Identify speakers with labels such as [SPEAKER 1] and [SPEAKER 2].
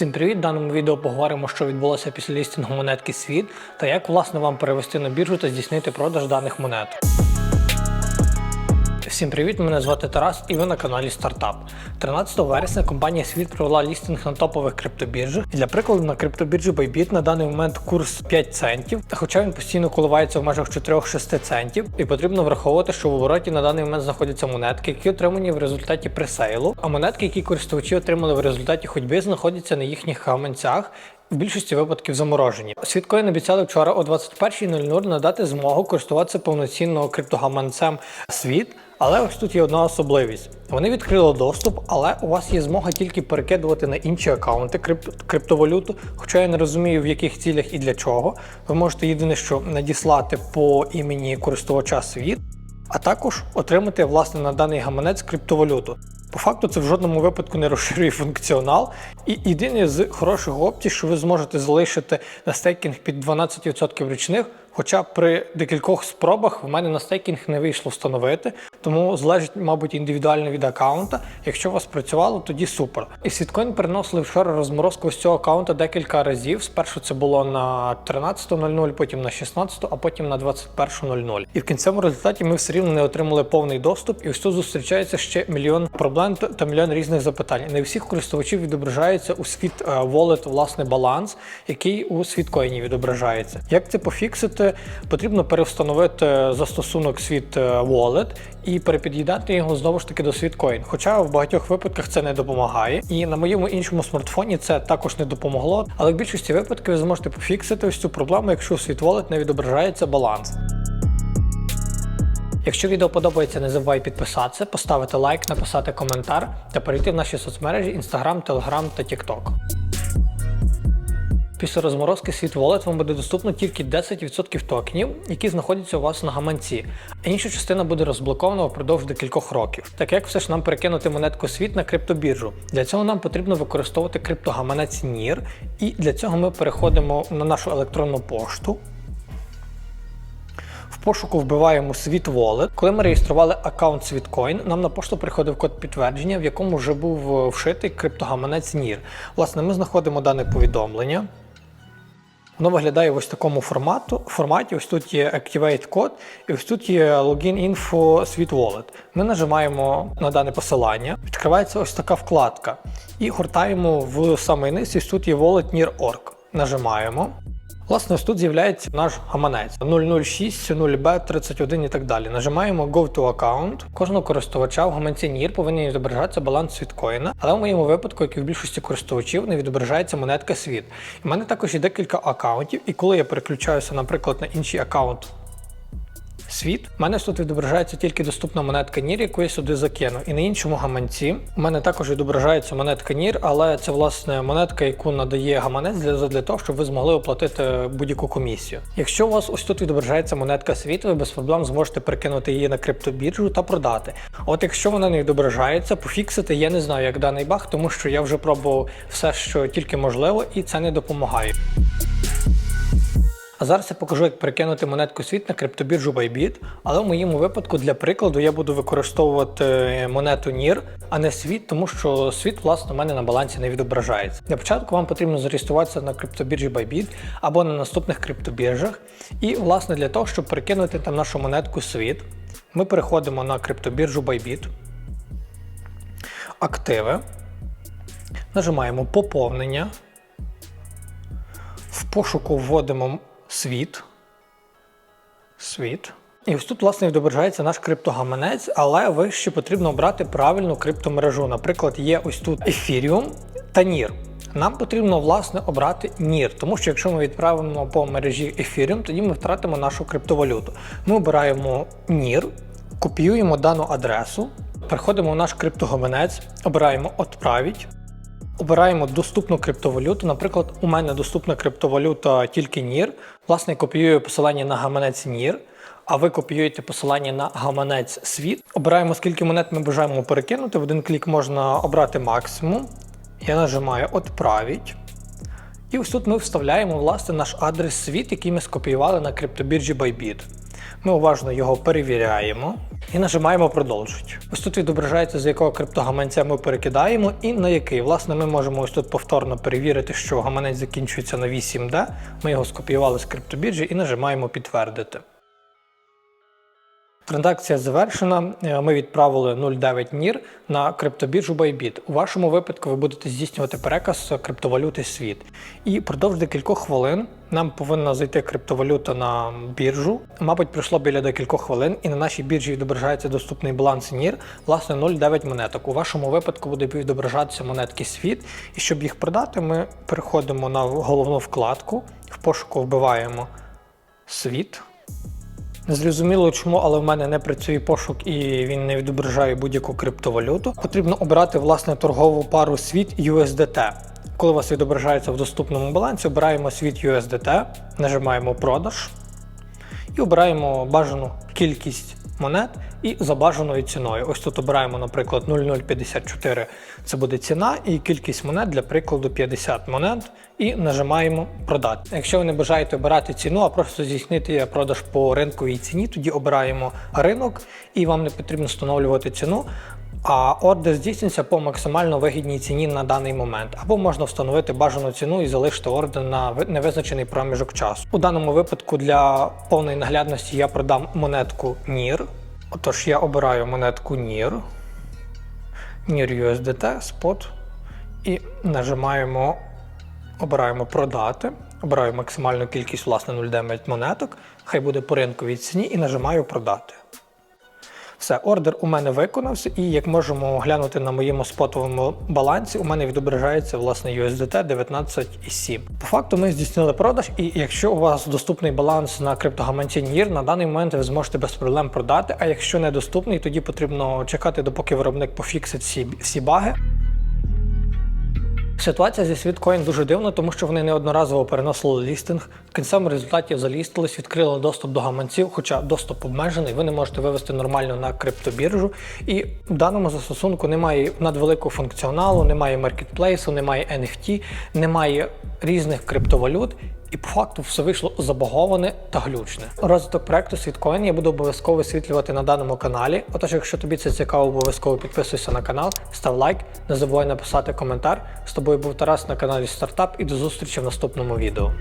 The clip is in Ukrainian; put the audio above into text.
[SPEAKER 1] Всім привіт! В даному відео поговоримо, що відбулося після лістингу монетки світ та як власне вам перевести на біржу та здійснити продаж даних монет. Всім привіт! Мене звати Тарас і ви на каналі Стартап. 13 вересня компанія Світ провела лістинг на топових криптобіржах. Для прикладу, на криптобіржі Bybit на даний момент курс 5 центів, хоча він постійно коливається в межах 4-6 центів, і потрібно враховувати, що в обороті на даний момент знаходяться монетки, які отримані в результаті пресейлу, а монетки, які користувачі отримали в результаті ходьби, знаходяться на їхніх гаманцях. В більшості випадків заморожені. Світкоін обіцяли вчора о 21.00 надати змогу користуватися повноцінно криптогаманцем світ. Але ось тут є одна особливість. Вони відкрили доступ, але у вас є змога тільки перекидувати на інші аккаунти крип... криптовалюту. Хоча я не розумію, в яких цілях і для чого. Ви можете єдине, що надіслати по імені користувача світ, а також отримати власне на даний гаманець криптовалюту. По факту це в жодному випадку не розширює функціонал. І єдине з хороших опцій, що ви зможете залишити на стейкінг під 12% річних. Хоча при декількох спробах в мене на стейкінг не вийшло встановити, тому залежить, мабуть, індивідуально від аккаунта. Якщо у вас працювало, тоді супер. І Світкоін переносили вчора розморозку з цього аккаунта декілька разів. Спершу це було на 13.00, потім на 16.00, а потім на 21.00. І в кінцевому результаті ми все рівно не отримали повний доступ. І ось тут зустрічається ще мільйон проблем та мільйон різних запитань. Не всіх користувачів відображається у світ е, Wallet власне баланс, який у світкоїні відображається. Як це пофіксити? Потрібно перевстановити застосунок світ е, Wallet і перепід'їдати його знову ж таки до Світкоін. Хоча в багатьох випадках це не допомагає. І на моєму іншому смартфоні це також не допомогло. Але в більшості випадків ви зможете пофіксити ось цю проблему, якщо у світ Wallet не відображається баланс. Якщо відео подобається, не забувай підписатися, поставити лайк, написати коментар та перейти в наші соцмережі Instagram, Telegram та TikTok. Після розморозки світ Wallet вам буде доступно тільки 10% токенів, які знаходяться у вас на гаманці, а інша частина буде розблокована впродовж декількох років. Так як все ж нам перекинути монетку світ на криптобіржу? Для цього нам потрібно використовувати криптогаманець NIR, і для цього ми переходимо на нашу електронну пошту. В пошуку вбиваємо світ Wallet. Коли ми реєстрували аккаунт Світкоін, нам на пошту приходив код підтвердження, в якому вже був вшитий криптогаманець NIR. Власне, ми знаходимо дане повідомлення. Воно виглядає в ось такому формату, форматі. Ось тут є Activate код, і ось тут є Login Info Sweet Wallet. Ми нажимаємо на дане посилання, відкривається ось така вкладка. І гортаємо в самий низ, ось тут є Wallet Near.org. Нажимаємо. Власне, ось тут з'являється наш гаманець 006, 0B31 і так далі. Нажимаємо Go to Account. Кожного користувача в гаманці NIR повинен відображатися баланс світкоїна, але в моєму випадку, як і в більшості користувачів, не відображається монетка світ. У мене також є декілька аккаунтів, і коли я переключаюся, наприклад, на інший аккаунт світ. У мене тут відображається тільки доступна монетка NIR, яку я сюди закину. І на іншому гаманці у мене також відображається монетка NIR, але це власне монетка, яку надає гаманець для, для того, щоб ви змогли оплатити будь-яку комісію. Якщо у вас ось тут відображається монетка світ, ви без проблем зможете перекинути її на криптобіржу та продати. От якщо вона не відображається, пофіксити я не знаю, як даний баг, тому що я вже пробував все, що тільки можливо, і це не допомагає. А зараз я покажу, як перекинути монетку світ на криптобіржу Bybit, але в моєму випадку для прикладу я буду використовувати монету NIR, а не світ, тому що світ, власне, у мене на балансі не відображається. Для початку вам потрібно зареєструватися на криптобіржі Bybit або на наступних криптобіржах. І, власне, для того, щоб перекинути там нашу монетку світ, ми переходимо на криптобіржу Bybit, активи, нажимаємо поповнення. В пошуку вводимо світ. Світ. І ось тут, власне, відображається наш криптогаманець, але вище потрібно обрати правильну криптомережу. Наприклад, є ось тут Ethereum та NIR. Нам потрібно, власне, обрати NIR, тому що якщо ми відправимо по мережі Ethereum, тоді ми втратимо нашу криптовалюту. Ми обираємо NIR, копіюємо дану адресу, переходимо в наш криптогаманець, обираємо «Отправить», Обираємо доступну криптовалюту. Наприклад, у мене доступна криптовалюта тільки NIR. Власне, копіюю посилання на гаманець NIR, а ви копіюєте посилання на гаманець світ. Обираємо, скільки монет ми бажаємо перекинути. В один клік можна обрати максимум. Я нажимаю «Отправить». І ось тут ми вставляємо власне наш адрес світ, який ми скопіювали на криптобіржі Bybit. Ми уважно його перевіряємо і нажимаємо продовжити. Ось тут відображається, з якого криптогаманця ми перекидаємо і на який. Власне, ми можемо ось тут повторно перевірити, що гаманець закінчується на 8D. Ми його скопіювали з криптобіржі і нажимаємо підтвердити. Транзакція завершена. Е, Ми відправили 0,9 NIR на криптобіржу Bybit. У вашому випадку ви будете здійснювати переказ криптовалюти світ. І продовж декількох хвилин нам повинна зайти криптовалюта на біржу. Мабуть, пройшло біля декількох хвилин, і на нашій біржі відображається доступний баланс NIR, власне 0,9 монеток. У вашому випадку буде відображатися монетки світ. І щоб їх продати, ми переходимо на головну вкладку, в пошуку вбиваємо світ. Незрозуміло чому, але в мене не працює пошук і він не відображає будь-яку криптовалюту. Потрібно обрати власне торгову пару світ USDT. Коли у вас відображається в доступному балансі, обираємо світ USDT, нажимаємо продаж і обираємо бажану кількість монет і за бажаною ціною. Ось тут обираємо, наприклад, 0,054 це буде ціна, і кількість монет для прикладу 50 монет, і нажимаємо продати. Якщо ви не бажаєте обирати ціну, а просто здійснити продаж по ринковій ціні, тоді обираємо ринок, і вам не потрібно встановлювати ціну. А ордер здійснюється по максимально вигідній ціні на даний момент, або можна встановити бажану ціну і залишити ордер на невизначений проміжок часу. У даному випадку для повної наглядності я продам монетку NIR. Отож, я обираю монетку NIR, NIR USDT, Spot і нажимаємо, обираємо продати. Обираю максимальну кількість власне 0,9 монеток, хай буде по ринковій ціні, і нажимаю продати. Все, ордер у мене виконався, і як можемо глянути на моєму спотовому балансі, у мене відображається власне USDT 19,7. По факту ми здійснили продаж, і якщо у вас доступний баланс на криптогаманці NIR, на даний момент ви зможете без проблем продати. А якщо недоступний, тоді потрібно чекати, допоки виробник пофіксить всі, всі баги. Ситуація зі Світкоін дуже дивна, тому що вони неодноразово переносили лістинг. В кінцевому результаті залістились, відкрили доступ до гаманців, хоча доступ обмежений, ви не можете вивести нормально на криптобіржу. І в даному застосунку немає надвеликого функціоналу, немає маркетплейсу, немає NFT, немає різних криптовалют. І по факту все вийшло забаговане та глючне. Розвиток проекту Світкоін я буду обов'язково висвітлювати на даному каналі. Отож, якщо тобі це цікаво, обов'язково підписуйся на канал, став лайк, не забувай написати коментар. З тобою був Тарас на каналі Стартап і до зустрічі в наступному відео.